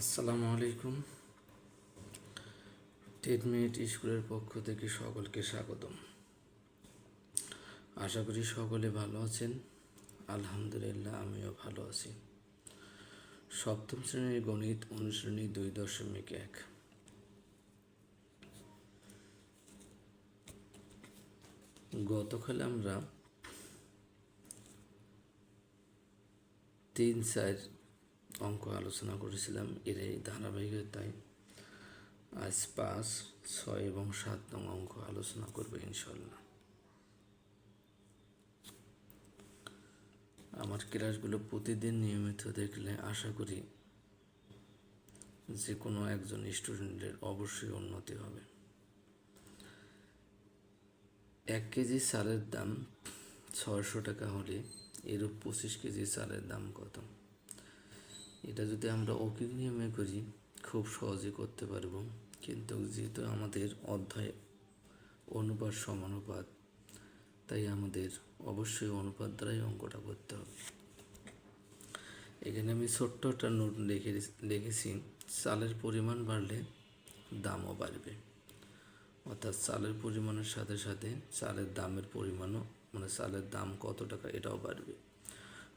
আসসালামু আলাইকুম। Ten minute স্কুলের পক্ষ থেকে সকলকে স্বাগতম। আশা করি সকলে ভালো আছেন। আলহামদুলিল্লাহ, আমিও ভালো আছি। সপ্তম শ্রেণির গণিত অনুশ্রেণী দুই দশমিক এক। গতকাল আমরা তিন চার অঙ্ক আলোচনা করেছিলাম এর এই ধারাবাহিকতায়। আজ পাঁচ, ছয় এবং সাত নং অঙ্ক আলোচনা করব ইনশাল্লাহ আমার ক্লাসগুলো প্রতিদিন নিয়মিত দেখলে আশা করি যে কোনো একজন স্টুডেন্টের অবশ্যই উন্নতি হবে। এক কেজি চালের দাম ছয়শো টাকা হলে এরূপ পঁচিশ কেজি চালের দাম কত? এটা যদি আমরা অকিক নিয়মে করি, খুব সহজে করতে পারব। কিন্তু যেহেতু আমাদের অধ্যায় অনুপাত সমানুপাত, তাই আমাদের অবশ্যই অনুপাত দ্বারাই অঙ্কটা করতে হবে। এখানে আমি ছোট্ট একটা নোট লিখে লিখেছি, চালের পরিমাণ বাড়লে দামও বাড়বে। অর্থাৎ চালের পরিমাণের সাথে সাথে চালের দামের পরিমাণও মানে চালের দাম কত টাকা এটাও বাড়বে।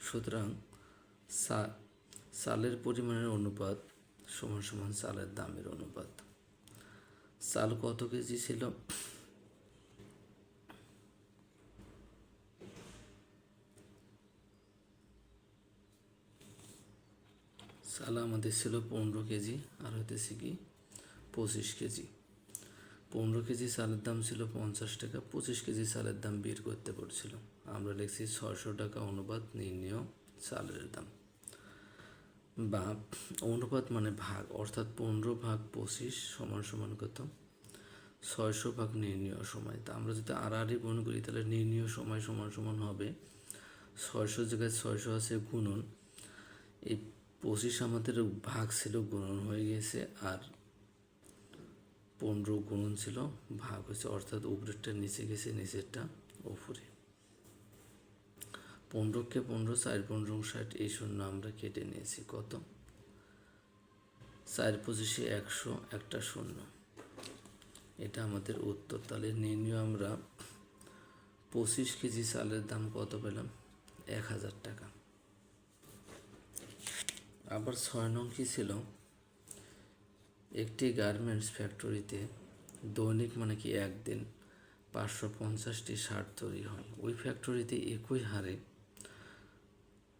সুতরাং চালের পরিমাণের অনুপাত সমান সমান চালের দামের অনুপাত। চাল কত কেজি ছিল? চাল আমাদের ছিল পনেরো কেজি, আর হইতেছে কি পঁচিশ কেজি। পনেরো কেজি চালের দাম ছিল পঞ্চাশ টাকা, পঁচিশ কেজি চালের দাম বের করতে পড়ছিল আমরা লিখছি ছয়শো টাকা অনুপাত নির্ণয় চালের দাম। বা অনুপাত মানে ভাগ, অর্থাৎ পনেরো ভাগ পঁচিশ সমান সমান কত? ছয়শো ভাগ নির্ণীয় সময়। তা আমরা যদি আর আড়াআড়ি গুণ করি, তাহলে নির্ণীয় সময় সমান সমান হবে ছয়শো জায়গায় ছয়শো আছে গুণন। এই পঁচিশ আমাদের ভাগ ছিল, গুণন হয়ে গেছে, আর পনেরো গুণন ছিল, ভাগ হয়েছে, অর্থাৎ উপরেরটা নিচে গেছে, নিচেরটা উপরে। পনেরোকে পনেরো, চার পনেরো, ষাট, এই শূন্য আমরা কেটে নিয়েছি। কত? চার পঁচিশে একশো, একটা শূন্য। এটা আমাদের উত্তর। তাহলে নির্ণয় আমরা পঁচিশ কেজি চালের দাম কত পেলাম? এক হাজার টাকা। আবার ছয় নং কী ছিল? একটি গার্মেন্টস ফ্যাক্টরিতে দৈনিক মানে কি একদিন পাঁচশো পঞ্চাশটি শার্ট তৈরি হয়। ওই ফ্যাক্টরিতে একই হারে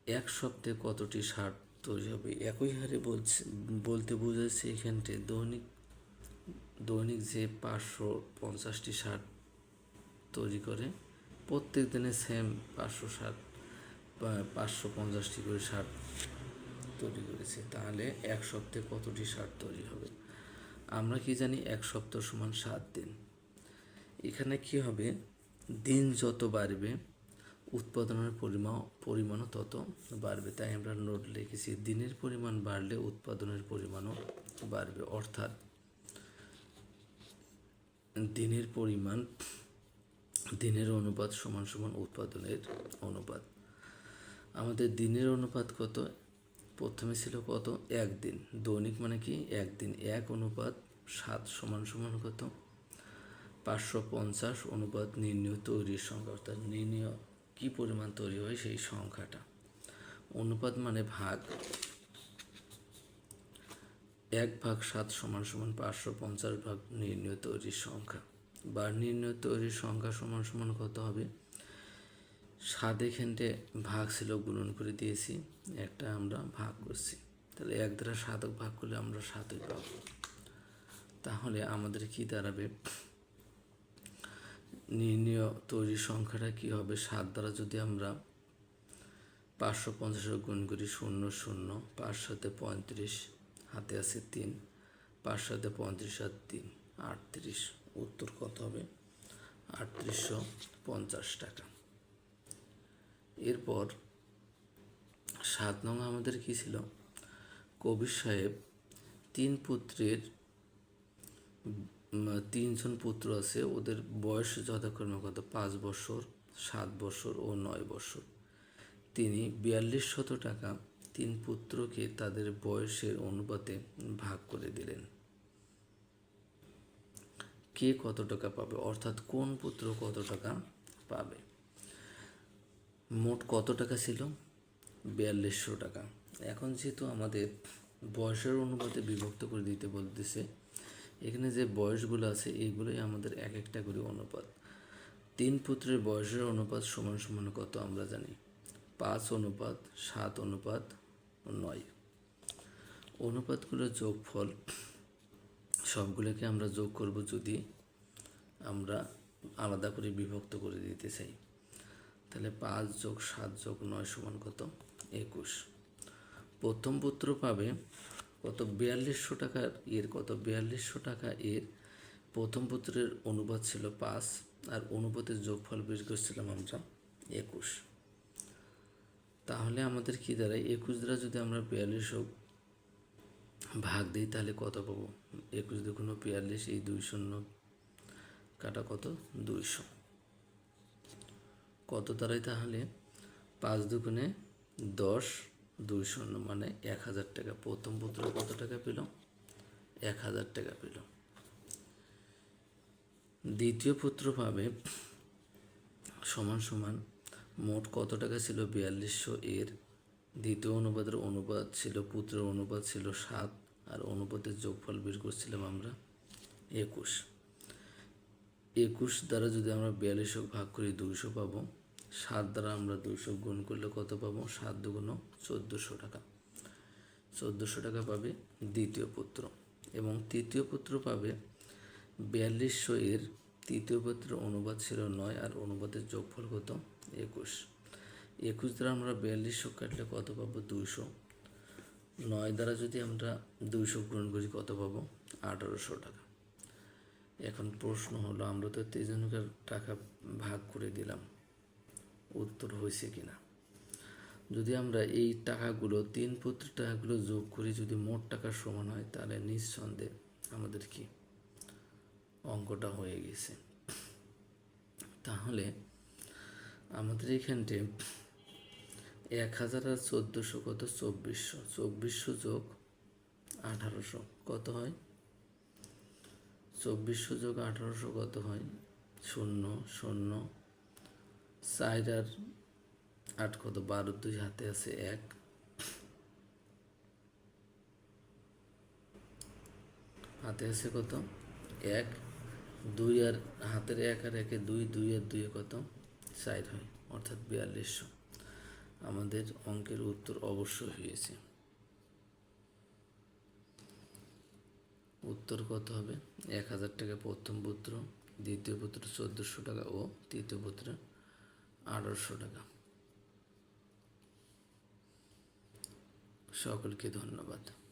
এক সপ্তাহে কতটি শার্ট তৈরি হবে? একই হারে বলছে, বলতে বোঝাচ্ছে এখানটে দৈনিক দৈনিক যে পাঁচশো পঞ্চাশটি শার্ট তৈরি করে, প্রত্যেক দিনে সেম পাঁচশো বা পাঁচশো পঞ্চাশটি করে শার্ট তৈরি করেছে। তাহলে এক সপ্তাহে কতটি শার্ট তৈরি হবে? আমরা কি জানি এক সপ্তাহ সমান সাত দিন। এখানে কি হবে? দিন যত বাড়বে উৎপাদনের পরিমাণ পরিমাণও তত বাড়বে। তাই আমরা নোট লিখেছি, দিনের পরিমাণ বাড়লে উৎপাদনের পরিমাণও বাড়বে। অর্থাৎ দিনের পরিমাণ দিনের অনুপাত সমান সমান উৎপাদনের অনুপাত। আমাদের দিনের অনুপাত কত? প্রথমে ছিল কত? একদিন দৈনিক মানে কি? একদিন এক অনুপাত সাত সমান সমান কত? পাঁচশো পঞ্চাশ অনুপাত নির্ণয় তৈরির সংখ্যা। অর্থাৎ নির্ণয় কী পরিমাণ তৈরি হয় সেই সংখ্যাটা? অনুপাত মানে ভাগ। এক ভাগ সাত সমান সমান পাঁচশো পঞ্চাশ ভাগ নির্ণয় তৈরির সংখ্যা। বা নির্ণয় তৈরির সংখ্যা সমান সমান কত হবে? সাত এখানটে ভাগ ছিল গুণন করে দিয়েছি, একটা আমরা ভাগ করছি। তাহলে এক দ্বারা সাতক ভাগ করলে আমরা সাতই পাব। তাহলে আমাদের কি দাঁড়াবে? নির্ণয় তৈরির সংখ্যাটা কি হবে? সাত দ্বারা যদি আমরা পাঁচশো পঞ্চাশ গুণ করি শূন্য শূন্য পাঁচ সাথে পঁয়ত্রিশ, হাতে আছে তিন পাঁচ সাথে পঁয়ত্রিশ আর তিন, আটত্রিশ, উত্তর কত হবে? আটত্রিশশো পঞ্চাশ টাকা। এরপর সাত নং আমাদের কী ছিল? কবির সাহেব তিন পুত্রের তিনজন পুত্র আছে, ওদের বয়স যথাক্রমে কত? পাঁচ বছর, সাত বছর ও নয় বছর। তিনি বিয়াল্লিশ শত টাকা তিন পুত্রকে তাদের বয়সের অনুপাতে ভাগ করে দিলেন। কে কত টাকা পাবে? অর্থাৎ কোন পুত্র কত টাকা পাবে? মোট কত টাকা ছিল? বিয়াল্লিশশো টাকা। এখন যেহেতু আমাদের বয়সের অনুপাতে বিভক্ত করে দিতে বলতেছে এখানে যে বয়সগুলো আছে এইগুলোই আমাদের এক একটা করে অনুপাত। তিন পুত্রের বয়সের অনুপাত সমান সমান কত আমরা জানি? পাঁচ অনুপাত, সাত অনুপাত, নয়। অনুপাতগুলোর যোগফল সবগুলোকে আমরা যোগ করব যদি আমরা আলাদা করে বিভক্ত করে দিতে চাই। তাহলে পাঁচ যোগ সাত যোগ নয় সমান কত? একুশ। প্রথম পুত্র পাবে কত বিয়াল্লিশশো টাকার এর, কত বিয়াল্লিশশো টাকা এর প্রথম পুত্রের অনুপাত ছিল পাঁচ, আর অনুপাতের যোগফল বের করছিলাম আমরা একুশ। তাহলে আমাদের কি দাঁড়ায়? একুশ দ্বারা যদি আমরা বিয়াল্লিশশো ভাগ দিই, তাহলে কত পাবো? একুশ দুগুণ বিয়াল্লিশ, এই দুই শূন্য কাটা কত? দুইশো। কত দাঁড়ায় তাহলে? পাঁচ দুগুণে দশ দুই শূন্য মানে এক হাজার টাকা। প্রথম পুত্র কত টাকা পেল? এক হাজার টাকা পেল। দ্বিতীয় পুত্র পাবে সমান সমান মোট কত টাকা ছিল? বিয়াল্লিশশো এর। দ্বিতীয় অনুপাতের অনুপাত ছিল, পুত্রের অনুপাত ছিল সাত, আর অনুপাতের যোগফল বের করছিলাম আমরা একুশ। একুশ দ্বারা যদি আমরা বিয়াল্লিশশো ভাগ করি, দুইশো পাবো। সাত দ্বারা আমরা দুইশো গুণ করলে কত পাবো? সাত দুগুণ চোদ্দোশো টাকা। চোদ্দোশো টাকা পাবে দ্বিতীয় পুত্র এবং তৃতীয় পুত্র পাবে বিয়াল্লিশশো এর তৃতীয় পুত্রের অনুবাদ ছিল নয় আর অনুবাদের যোগফল কত? একুশ। একুশ দ্বারা আমরা বিয়াল্লিশশো কাটলে কত পাবো? দুইশো। নয় দ্বারা যদি আমরা দুইশো গুণ করি কত পাবো? আঠারোশো টাকা। এখন প্রশ্ন হলো, আমরা তো তিনজনকার টাকা ভাগ করে দিলাম। উত্তর হয়েছে কিনা? যদি আমরা এই টাকাগুলো, তিন পুত্র টাকাগুলো যোগ করি, যদি মোট টাকা সমান হয়, তাহলে নিঃসন্দেহে আমাদের কি অঙ্কটা হয়ে গেছে। তাহলে আমাদের এখানটে এক হাজার আর চোদ্দোশো কত? চব্বিশশো। চব্বিশশো যোগ আঠারোশো কত হয়? চব্বিশশো যোগ আঠারোশো কত হয়? শূন্য শূন্য। চার আর আট কত? বারো, দুই হাতে আছে এক। হাতে আছে কত? এক। দুই আর হাতের এক আর একে দুই দুই আর দুই কত? চার হয়, অর্থাৎ বিয়াল্লিশশো। আমাদের অঙ্কের উত্তর অবশ্যই হয়েছে। উত্তর কত হবে? এক হাজার টাকা প্রথম পুত্র, দ্বিতীয় পুত্র চোদ্দোশো টাকা ও তৃতীয় পুত্র আঠারোশো টাকা। সকলকে ধন্যবাদ।